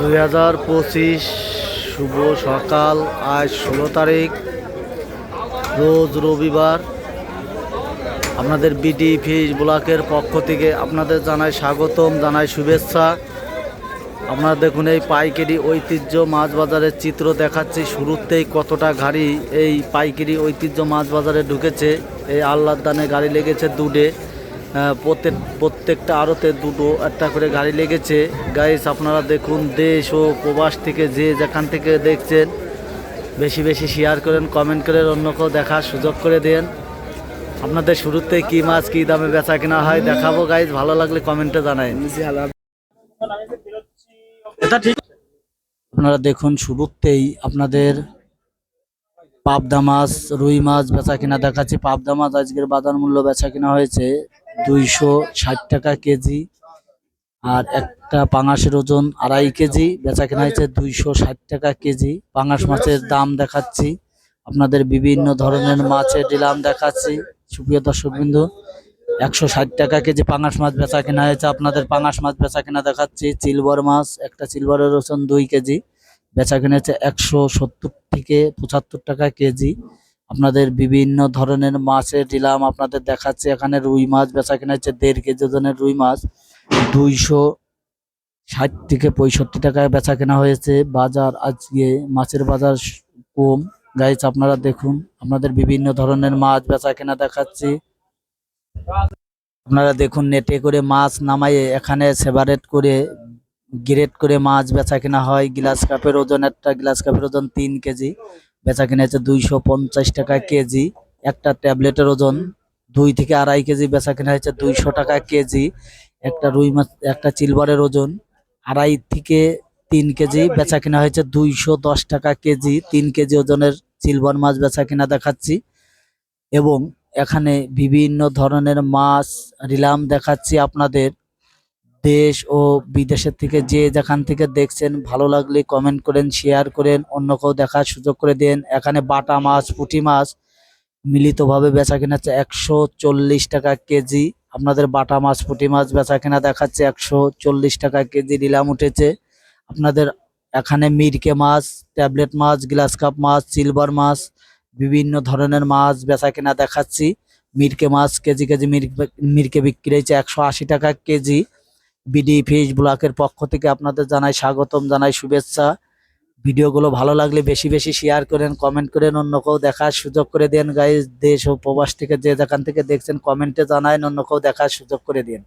দুই হাজার পঁচিশ শুভ সকাল আজ ষোলো তারিখ রোজ রবিবার। আপনাদের বিডি ফিস ব্লকের পক্ষ থেকে আপনাদের জানাই স্বাগতম জানাই শুভেচ্ছা। আপনারা দেখুন এই পাইকারি ঐতিহ্য মাছ বাজারের চিত্র দেখাচ্ছি। শুরুতেই কতটা গাড়ি এই পাইকারি ঐতিহ্য মাছ বাজারে ঢুকেছে। এই আল্লাহর দানে গাড়ি লেগেছে আহ, প্রত্যেক প্রত্যেকটা আড়তে দুটো একটা করে গাড়ি লেগেছে। গাইস আপনারা দেখুন দেশ ও প্রবাস থেকে যে যেখান থেকে দেখছেন বেশি বেশি শেয়ার করেন কমেন্ট করেন অন্যকেও দেখার সুযোগ করে দেন। আপনাদের শুরুতে কি মাছ কি দামে বেচা কিনা হয় দেখাবো গাইজ ভালো লাগলে কমেন্টে জানাই এটা ঠিক। আপনারা দেখুন শুরুতেই আপনাদের পাবদা মাছ রুই মাছ বেচা কিনা দেখাচ্ছি। পাবদা মাছ আজকের বাজার মূল্য বেচা কিনা হয়েছে দুইশো ষাট টাকা কেজি আর একটা পাঙাশের ওজন আড়াই কেজি। বেচা কেনা হয়েছে দুইশো ষাট টাকা কেজি। পাঙাশ মাছের দাম দেখাচ্ছি। আপনাদের বিভিন্ন ধরনের মাছের ডিলাম দেখাচ্ছি। সুপ্রিয় দর্শক বিন্দু একশো ষাট টাকা কেজি পাঙাশ মাছ বেচা কেনা হয়েছে। আপনাদের পাঙাশ মাছ বেচা কেনা দেখাচ্ছি। চিলবর মাছ, একটা চিলবরের ওজন দুই কেজি। বেচা কেনা হচ্ছে একশো সত্তর থেকে পঁচাত্তর টাকা কেজি। আপনাদের বিভিন্ন ধরনের মাছের ডিলাম আপনাদের দেখাচ্ছে। এখানে রুই মাছ বেচা কেনা হচ্ছে দেড় কেজি ওজনের রুই মাছ। দুইশো ষাট থেকে পঁয়ষট্টি টাকায় বেচা কেনা হয়েছে। বাজার আজকে মাছের বাজার কম। গাইজ আপনারা দেখুন, আপনাদের বিভিন্ন ধরনের মাছ বেচা কেনা দেখাচ্ছি। আপনারা দেখুন, নেটে করে মাছ নামাইয়ে এখানে সেপারেট করে গ্রেড করে মাছ বেচা কেনা হয়। গ্লাস কাপের ওজন একটা, গ্লাস কাপের ওজন তিন কেজি। বেচা কেনা হচ্ছে দুইশো পঞ্চাশ টাকা কেজি। একটা ট্যাবলেটের ওজন দুই থেকে আড়াই কেজি, বেচা কিনা হচ্ছে দুইশো টাকা কেজি। একটা রুই মাছ, একটা চিলবারের ওজন আড়াই থেকে তিন কেজি, বেচা কেনা হয়েছে দুইশো দশ টাকা কেজি। তিন কেজি ওজনের সিলভার মাছ বেচা কিনা দেখাচ্ছি। এবং এখানে বিভিন্ন ধরনের মাছ, রিলাম দেখাচ্ছি আপনাদের। দেশ ও বিদেশের থেকে যে যেখান থেকে দেখছেন, ভালো লাগলে কমেন্ট করেন শেয়ার করেন অন্য কেউ দেখার সুযোগ করে দেন। এখানে বাটা মাছ, পুঁটি মাছ, মিলিতভাবে বেচা কেনা হচ্ছে একশো চল্লিশ টাকা কেজি। আপনাদের বাটা মাছ, পুঁটি মাছ বেচা কেনা দেখাচ্ছে একশো চল্লিশ টাকা কেজি, নিলাম উঠেছে। আপনাদের এখানে মিরকে মাছ, ট্যাবলেট মাছ, গ্লাস কাপ মাছ, সিলভার মাছ, বিভিন্ন ধরনের মাছ বেচা কেনা দেখাচ্ছি। মিরকে মাছ কেজি কেজি মির- মিরকে বিক্রি হয়েছে একশো আশি টাকা কেজি। বিডি, ফিস ব্লকের পক্ষ থেকে আপনাদের জানাই স্বাগতম, জানাই শুভেচ্ছা। ভিডিওগুলো ভালো লাগলে বেশি বেশি শেয়ার করেন কমেন্ট করেন অন্য কেউ দেখার সুযোগ করে দেন। গাইজ দেশ ও প্রবাস থেকে যে যেখান থেকে দেখছেন কমেন্টে জানায় অন্য কেউ দেখার সুযোগ করে দিন।